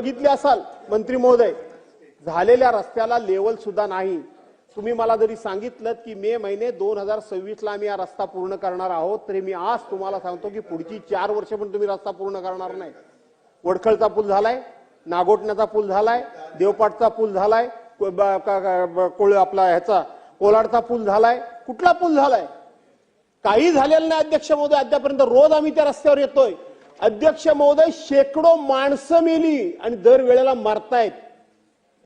बघितले असाल मंत्री महोदय झालेल्या रस्त्याला लेवल सुद्धा नाही. तुम्ही मला जरी सांगितलं की मे महिने दोन हजार सव्वीस ला आम्ही हा रस्ता पूर्ण करणार आहोत तरी मी आज तुम्हाला सांगतो की पुढची चार वर्ष पण तुम्ही रस्ता पूर्ण करणार नाही. वडखळचा पूल झालाय नागोटण्याचा पूल झालाय देवपाटचा पूल झालाय कोळ आपला ह्याचा कोलाडचा पूल झालाय. कुठला पूल झालाय? काही झालेलं नाही अध्यक्ष महोदय. अद्यापर्यंत रोज आम्ही त्या रस्त्यावर येतोय. अध्यक्ष महोदय शेकडो माणसं मेली आणि दर वेळेला मरतायत.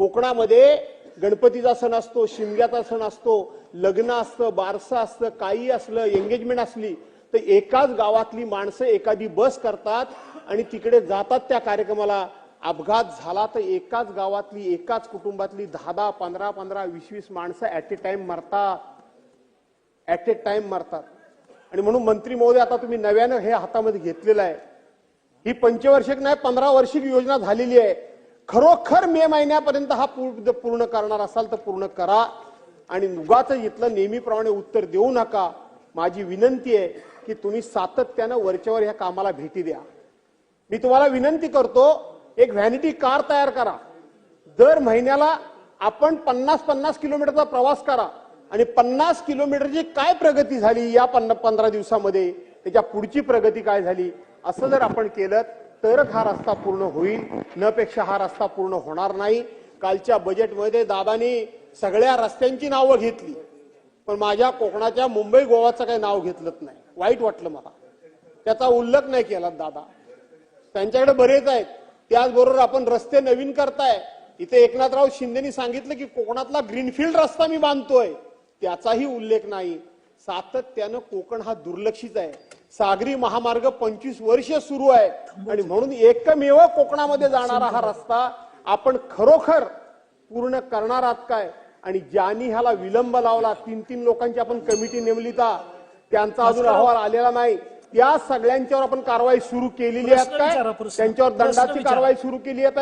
कोकणामध्ये गणपतीचा सण असतो शिमग्याचा सण असतो लग्न असतं बारसं असतं काही असलं एंगेजमेंट असली तर एकाच गावातली माणसं एखादी बस करतात आणि तिकडे जातात त्या कार्यक्रमाला. अपघात झाला तर एकाच गावातली एकाच कुटुंबातली दहा दहा पंधरा पंधरा वीस वीस माणसं ऍट ए टाइम मरतात. ऍट ए टाइम मरतात. आणि म्हणून मंत्री महोदय आता तुम्ही नव्यानं हे हातामध्ये घेतलेलं आहे. ही पंचवार्षिक नाही पंधरा वार्षिक योजना झालेली आहे. खरोखर मे महिन्यापर्यंत हा पूर्ण करणार असाल तर पूर्ण करा. आणि उगाच इथलं नेहमीप्रमाणे उत्तर देऊ नका. माझी विनंती आहे की तुम्ही सातत्यानं वरच्यावर ह्या कामाला भेटी द्या. मी तुम्हाला विनंती करतो एक व्हॅनिटी कार तयार करा. दर महिन्याला आपण पन्नास पन्नास किलोमीटरचा प्रवास करा. आणि पन्नास किलोमीटरची काय प्रगती झाली या पन्ना पंधरा दिवसामध्ये? त्याच्या पुढची प्रगती काय झाली? असं जर आपण केलं तरच हा रस्ता पूर्ण होईल. न पेक्षा हा रस्ता पूर्ण होणार नाही. कालच्या बजेटमध्ये दादानी सगळ्या रस्त्यांची नावं घेतली. पण माझ्या कोकणाच्या मुंबई गोवाचं काही नाव घेतलंच नाही. वाईट वाटलं मला. त्याचा उल्लेख नाही केला दादा. त्यांच्याकडे बरेच आहेत. त्याचबरोबर आपण रस्ते नवीन करताय. इथे एकनाथराव शिंदेनी सांगितलं की कोकणातला ग्रीनफील्ड रस्ता मी बांधतोय. त्याचाही उल्लेख नाही. सातत्यानं कोकण हा दुर्लक्षित आहे. सागरी महामार्ग पंचवीस वर्ष सुरू आहे आणि म्हणून एकमेव कोकणामध्ये जाणारा हा रस्ता आपण खरोखर पूर्ण करणार आहात काय आणि ज्यांनी ह्याला विलंब लावला तीन तीन लोकांची आपण कमिटी नेमली त्यांचा अजून अहवाल आलेला नाही त्या सगळ्यांच्यावर आपण कारवाई सुरू केलेली आहे काय. त्यांच्यावर दंडाची. कारवाई सुरू केली आहे